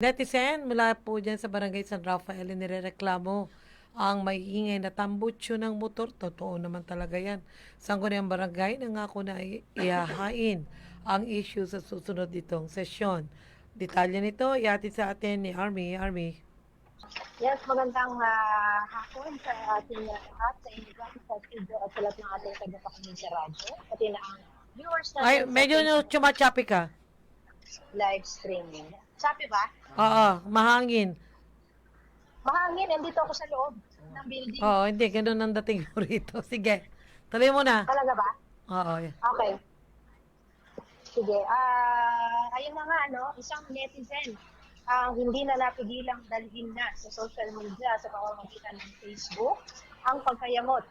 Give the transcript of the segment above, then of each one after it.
Netizen mula po dyan sa Barangay San Rafael nirereklamo ang maiingay na tambutsyo ng motor. Totoo naman talaga yan. Sangguniang barangay nangako na ihahain ang issue sa susunod ditong sesyon. Detalye nito, iatid sa atin ni Army. Army. Yes, magandang ah, hapon sa ating uh, lahat, sa inyo sa studio at sa lahat ng ating tagapakinig sa radyo, pati na ang viewers natin Ay, medyo chumachapi ka. live streaming. Sabi ba? Oo, mahangin. Mahangin, nandito ako sa loob ng building. Oo, hindi, ganun ang dating mo rito. Sige, tuloy mo na. Talaga ba? Oo, yan. Okay. Sige. Ah, ayun na nga, ano, isang netizen ang hindi na napigilang dalhin na sa social media sa pamamagitan ng Facebook ang pagkayamot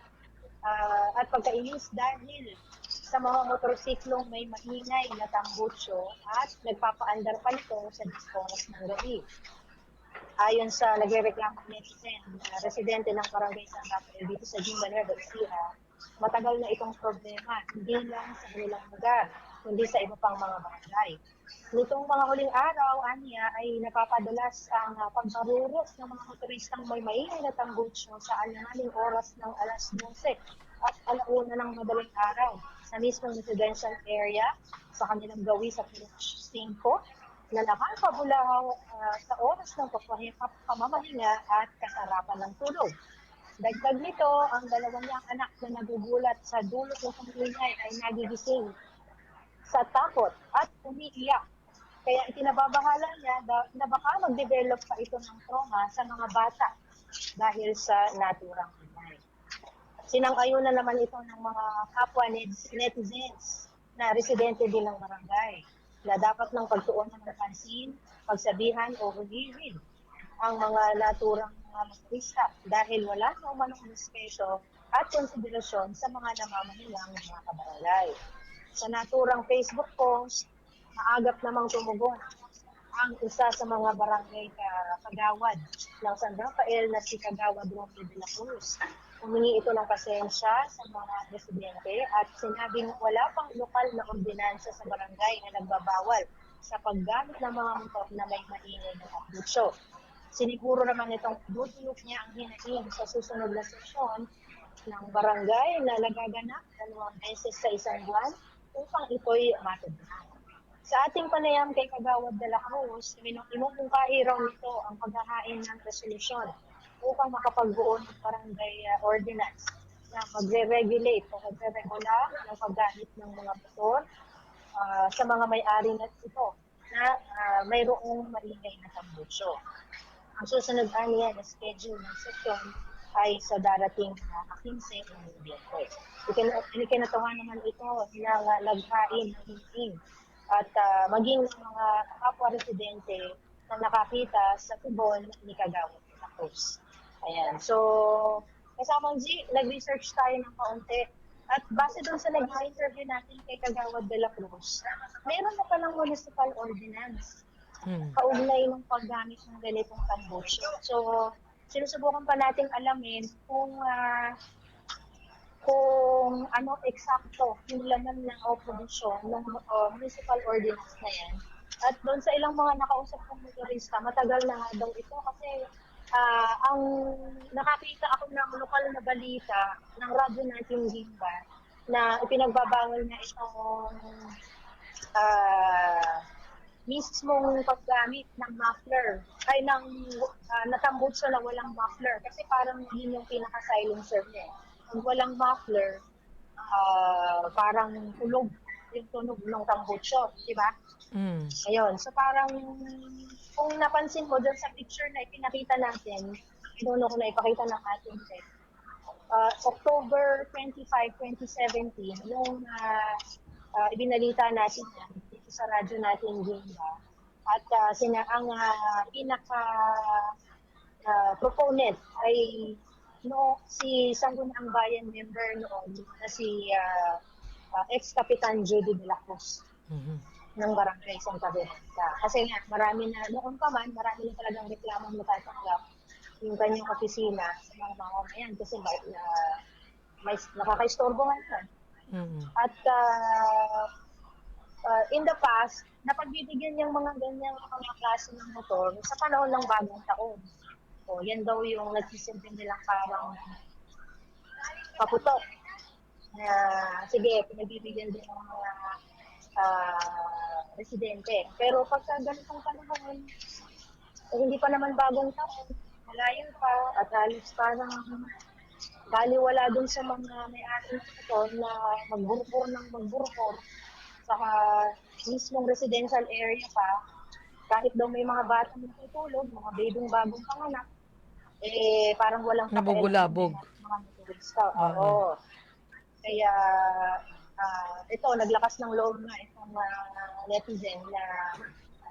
ah, at pagkainis dahil sa mga motorsiklong may maingay na tambutsyo at nagpapaandar pa nito sa discourse ng gabi. Ayon sa nagre-reklamo netizen, na residente ng Barangay San Rafael dito sa Jimbaner, Garcia, matagal na itong problema, hindi lang sa kanilang lugar, kundi sa iba pang mga barangay. Nitong mga huling araw, Anya, ay napapadalas ang uh, pagbaruros ng mga motoristang may maingay na tambutsyo sa alanganing oras ng alas 12 at alauna ng madaling araw sa mismong residential area sa kanilang gawi sa Piloch 5 na nakakabulaw ah, sa oras ng pamamahinga at kasarapan ng tulog. Dagdag nito, ang dalawa niyang anak na nagugulat sa dulot ng pamilya ay nagigising sa takot at umiiyak. Kaya itinababahala niya na baka mag-develop pa ito ng trauma sa mga bata dahil sa naturang ingay. Sinang-ayunan naman ito ng mga kapwa net- netizens na residente din ng barangay na dapat ng pagtuunan ng pansin, pagsabihan o hulihin ang mga naturang mga motorista dahil wala na umanong respeto at konsiderasyon sa mga namamahilang mga kabarangay. Sa naturang Facebook post, maagap namang tumugon ang isa sa mga barangay ka- kagawad ng San Rafael na si Kagawad Roque de la Cruz. Humingi ito ng pasensya sa mga residente at sinabing wala pang lokal na ordinansa sa barangay na nagbabawal sa paggamit ng mga motor na may maingay na kabutso. Siniguro naman itong dudulot niya ang hinaing sa susunod na sesyon ng barangay na nagaganap dalawang beses sa isang buwan upang ito'y matupad. Sa ating panayam kay Kagawad de la Cruz, imumungkahi raw nito ang paghahain ng resolusyon upang makapagbuo ng barangay uh, ordinance na magre-regulate o magre-regula ng paggamit ng mga motor ah, sa mga may-ari na ito na uh, mayroong maingay na tambutsyo. Ang susunod niya na schedule ng sesyon ay sa darating na 15 ng Nobyembre. Ikin- Ikinatawa naman ito ng uh, ng meeting at ah, maging ng mga kapwa residente na nakakita sa tubol ni Kagawad la Cruz. Ayan. So, kasamang G, nag-research tayo ng kaunti. At base doon sa nag-interview natin kay Kagawad de la Cruz, meron na palang municipal ordinance Hmm. kaugnay ng paggamit ng ganitong tambutsyo. So, sinusubukan pa nating alamin kung ah, kung ano eksakto yung laman ng oposisyon ng uh, municipal ordinance na yan. At doon sa ilang mga nakausap kong motorista, matagal na nga daw ito kasi ah, ang nakakita ako ng lokal na balita ng radyo natin Gimba na ipinagbabawal na itong ah, mismong paggamit ng muffler ay ng uh, natambutso na walang muffler kasi parang yun yung pinaka-silencer niya. Kung walang muffler, ah, parang tulog yung tunog ng tambutso, di ba? Hmm. Ayun, so parang kung napansin mo dun sa picture na ipinakita natin, I don't know kung naipakita ng ating set, uh, October 25, 2017, yung uh, uh, ibinalita natin yan dito sa radyo natin Gimba. At uh, sina ang uh, pinaka uh, proponent ay no si Sangguniang Bayan member noon na si uh, uh, ex-kapitan Judy de la Cruz Mhm. Ng barangay Santa Veronica. Kasi nga, marami na, noon pa man, marami na talagang reklamong natatanggap yung kanyang opisina sa mga mamamayan kasi may, na, may, nakaka-istorbo nga yun. Mhm. At ah, uh, in the past, napagbibigyan yung mga ganyang mga klase ng motor sa panahon ng bagong taon. So, yan daw yung nagsisilbi nilang parang paputok. Na, sige, pinagbibigyan din ng mga ah, residente. Pero pagka ganitong panahon, eh, hindi pa naman bagong taon, malayo pa, at halos parang baliwala dun sa mga may-ari nito na magburpor ng magburpor sa mismong residential area pa, kahit daw may mga batang natutulog, mga babing bagong panganak, eh parang walang Nabubulabog. mga. Oo. Kaya ah, ito, naglakas ng loob nga itong ah, netizen na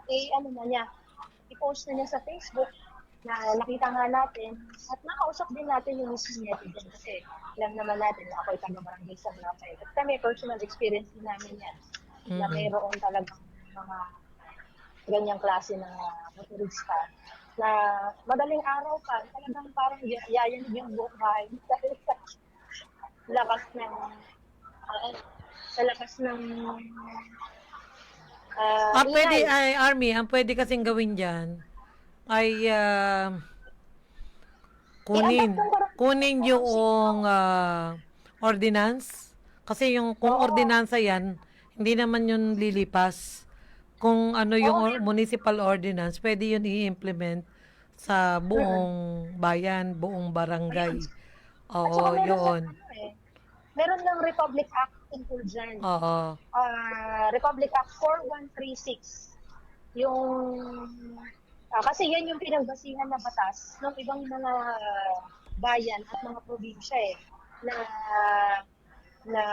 eh ano na niya, i-post na niya sa Facebook na nakita nga natin at nakausap din natin yung mismo netizen kasi alam naman natin na ako'y taga-barangay sa Blacay. At kami, personal experience din namin yan na Mhm. mayroon talagang mga ganyang klase ng uh, motorista na madaling araw pa, talagang parang yayanig yung buong bahay lakas ng ah, sa lakas ng ah, Ah, pwede, ay, Army, ang pwede kasing gawin dyan ay ah, kunin, kunin yung ah, ordinance. Kasi yung, kung ordinansa yan, hindi naman yun lilipas. Kung ano yung or- municipal ordinance, pwede yun i-implement sa buong bayan, buong barangay. Oo, yun. ano eh, meron ng Republic Act tungkol dyan. Oo. Ah, Republic Act 4136. Yung ah, kasi yan yung pinagbasihan na batas ng ibang mga bayan at mga probinsya eh na na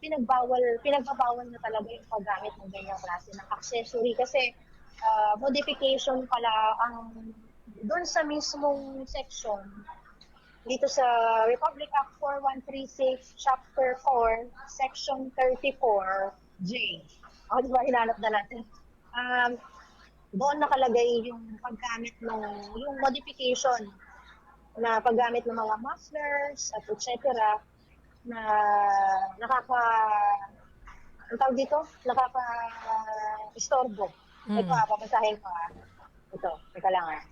pinagbawal pinagbabawal na talaga yung paggamit ng ganyang klase ng accessory kasi ah, modification pala ang doon sa mismong section dito sa Republic Act 4136, Chapter 4, Section 34J. O, di ba, hinanap na natin. Um, doon nakalagay yung paggamit ng, yung modification na paggamit ng mga mufflers at etc. na nakaka, ang tawag dito? Nakaka-istorbo. Mm. Ito, ah, papasahin ko ah. Ito, teka lang ah.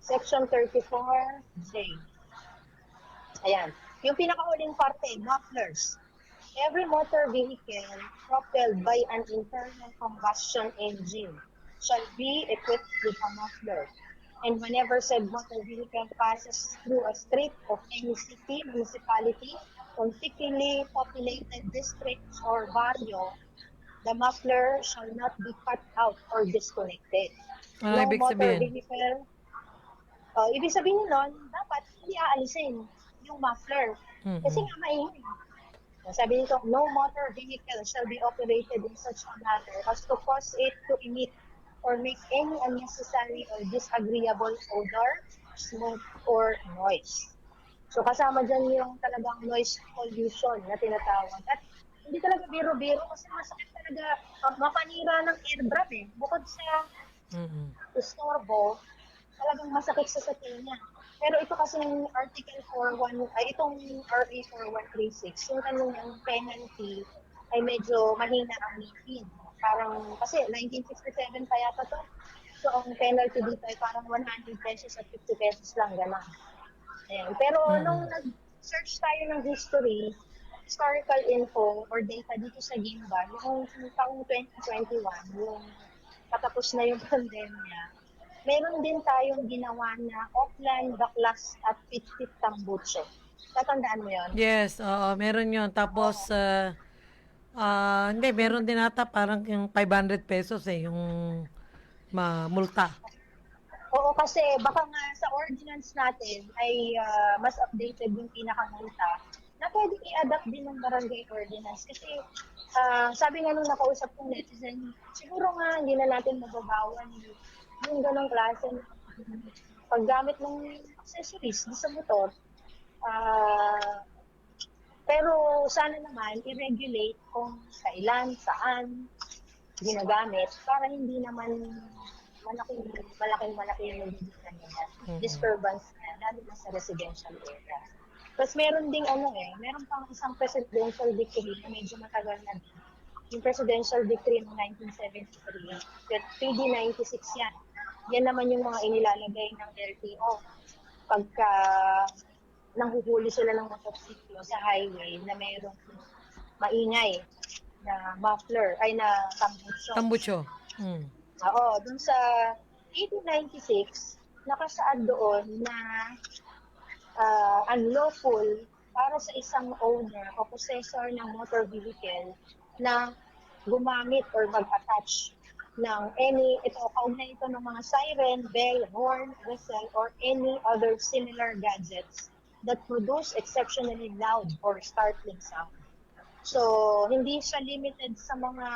Section 34J. Ayan. Yung pinakahuling parte, mufflers. Every motor vehicle propelled by an internal combustion engine shall be equipped with a muffler. And whenever said motor vehicle passes through a street of any city, municipality, thickly populated district or barrio, the muffler shall not be cut out or disconnected. Ano ibig motor sabihin? vehicle Uh, ibig sabihin nun, dapat hindi aalisin yung muffler. Mhm. Kasi nga maingay. Sabi nito, no motor vehicle shall be operated in such a manner as to cause it to emit or make any unnecessary or disagreeable odor, smoke, or noise. So kasama dyan yung talagang noise pollution na tinatawag. At hindi talaga biro-biro kasi masakit talaga uh, mapanira ng eardrum eh. Bukod sa Mhm. istorbo, talagang masakit sa sa tenga. Pero ito kasi yung Article 41, ay itong RA 4136, yung ano yung penalty ay medyo mahina ang ngipin. Parang, kasi 1967 pa yata to. So, ang penalty dito ay parang 100 pesos at 50 pesos lang, gano'n. Ayan. Pero Mm. nung nag-search tayo ng history, historical info or data dito sa Gimba, yung taong 2021, yung patapos na yung pandemya, meron din tayong ginawa na offline baklas at pitpit tambutso. Tatandaan mo yon? Yes, oo, meron yun. Tapos, ah, ah, hindi, meron din ata parang yung 500 pesos eh, yung ma multa. Oo, kasi baka nga sa ordinance natin ay ah, mas updated yung pinakamulta na pwedeng i-adapt din ng barangay ordinance. Kasi ah, sabi nga nung nakausap kong netizen, siguro nga hindi na natin mababawan yung, yung ganong klase ng paggamit ng accessories sa motor. Ah, pero sana naman i-regulate kung kailan, saan ginagamit para hindi naman malaking malaking malaki yung nagiging nila. Disturbance na, lalo na sa residential area. Tapos meron ding ano eh, meron pang isang presidential decree na medyo matagal na din yung presidential decree ng 1973. That PD 96 yan. Yan naman yung mga inilalagay ng LTO. Pagka nanghuhuli sila ng motorsiklo sa highway na mayroong maingay na muffler, ay na tambucho. Tambucho. Mm. Oo, dun sa 1896, nakasaad doon na ah, unlawful para sa isang owner o possessor ng motor vehicle na gumamit or mag-attach ng any, ito, kaugnay ito ng mga siren, bell, horn, whistle, or any other similar gadgets that produce exceptionally loud or startling sound. So, hindi siya limited sa mga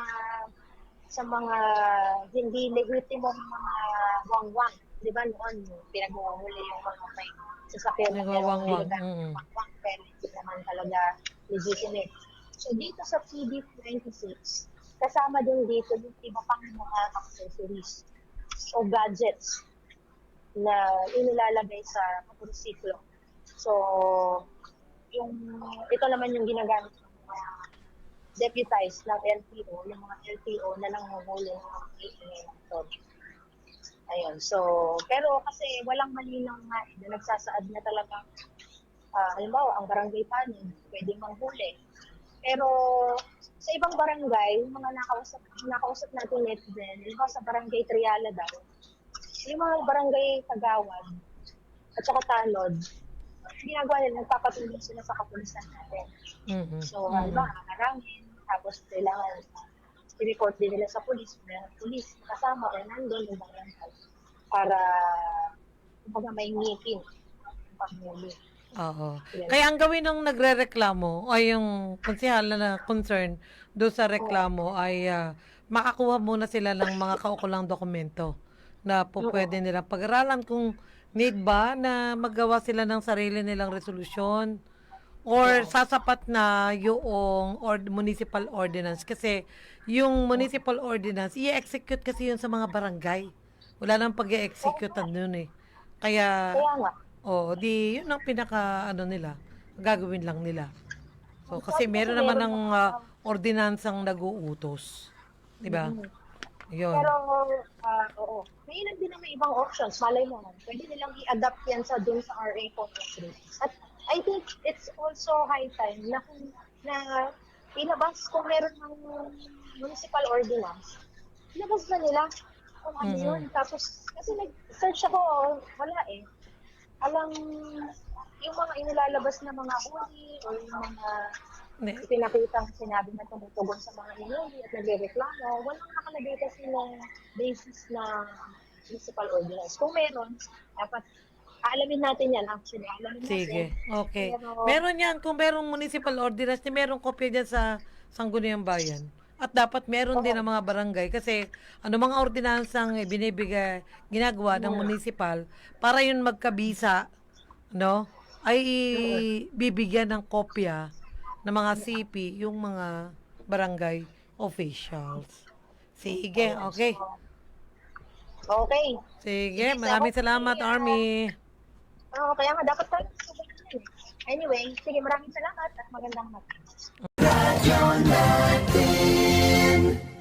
sa mga hindi legitimong mga wangwang. Di ba noon, pinag-uuli yung mga may sasakyan na Nagwawangwang, illegal mm. wangwang, pero hindi naman talaga legitimate. So dito sa PD 26, kasama din dito yung iba pang mga accessories o gadgets na inilalagay sa motorsiklo. So, yung ito naman yung ginagamit ng mga deputized ng LTO, yung mga LTO na lang huli ng mga. Ayun, so, pero kasi walang malinaw nga eh, na nagsasaad na talagang, ah, halimbawa, ang barangay panig, pwede manghuli. Pero sa ibang barangay, yung mga nakausap, nakausap natin netizen, halimbawa sa barangay Triala daw, yung mga barangay Kagawad at saka Tanod, ginagawa nila, nagpapatulong sila sa kapulisan natin. Mhm. So, Mhm. halimbawa, harangin, tapos kailangan i-report din nila sa pulis, may pulis kasama or nandun yung barangay para kumbaga may ngipin yung paghuli. Oo. Kaya ang gawin ng nagrereklamo ay yung konsehal na concern do sa reklamo ay ah, makakuha muna sila ng mga kaukulang dokumento na po Oo. pwede nilang pag-aralan kung need ba na magawa sila ng sarili nilang resolusyon or sasapat na yung or municipal ordinance. Kasi yung municipal ordinance i-execute kasi yun sa mga barangay. Wala nang pag-execute nun eh. Kaya Kaya nga, Oo, di yun ang pinaka ano nila, gagawin lang nila. So kasi meron naman ng uh, ordinansang nag-uutos. 'Di ba? Mhm. Yun. Pero, ah, oo. May ilan din naman ibang options. Malay mo, pwede nilang i-adapt yan sa dun sa RA 403. At I think it's also high time na kung na ilabas kung meron ng municipal ordinance, ilabas na nila kung ano Mhm. yun. Tapos, kasi nag-search ako, wala eh. Alam, yung mga inilalabas na mga huli or yung mga Ne- pinakitang sinabi na tumutugon sa mga inuli at nagre-reklamo, walang nakalagay kasi ng basis na municipal ordinance. Kung meron, dapat aalamin natin yan actually. Aalamin Sige. natin. Okay. Pero- Meron 'yan kung merong municipal ordinance, ni merong kopya diyan sa Sangguniang Bayan. At dapat meron din ng mga barangay kasi ano mga ordinansang binibigay ginagawa ng municipal para yun magkabisa no ay bibigyan ng kopya ng mga CP yung mga barangay officials. Sige, okay. Okay. Sige, maraming salamat, Army. Oh, kaya nga dapat tayo. Anyway, sige maraming salamat at magandang hapon. Nation.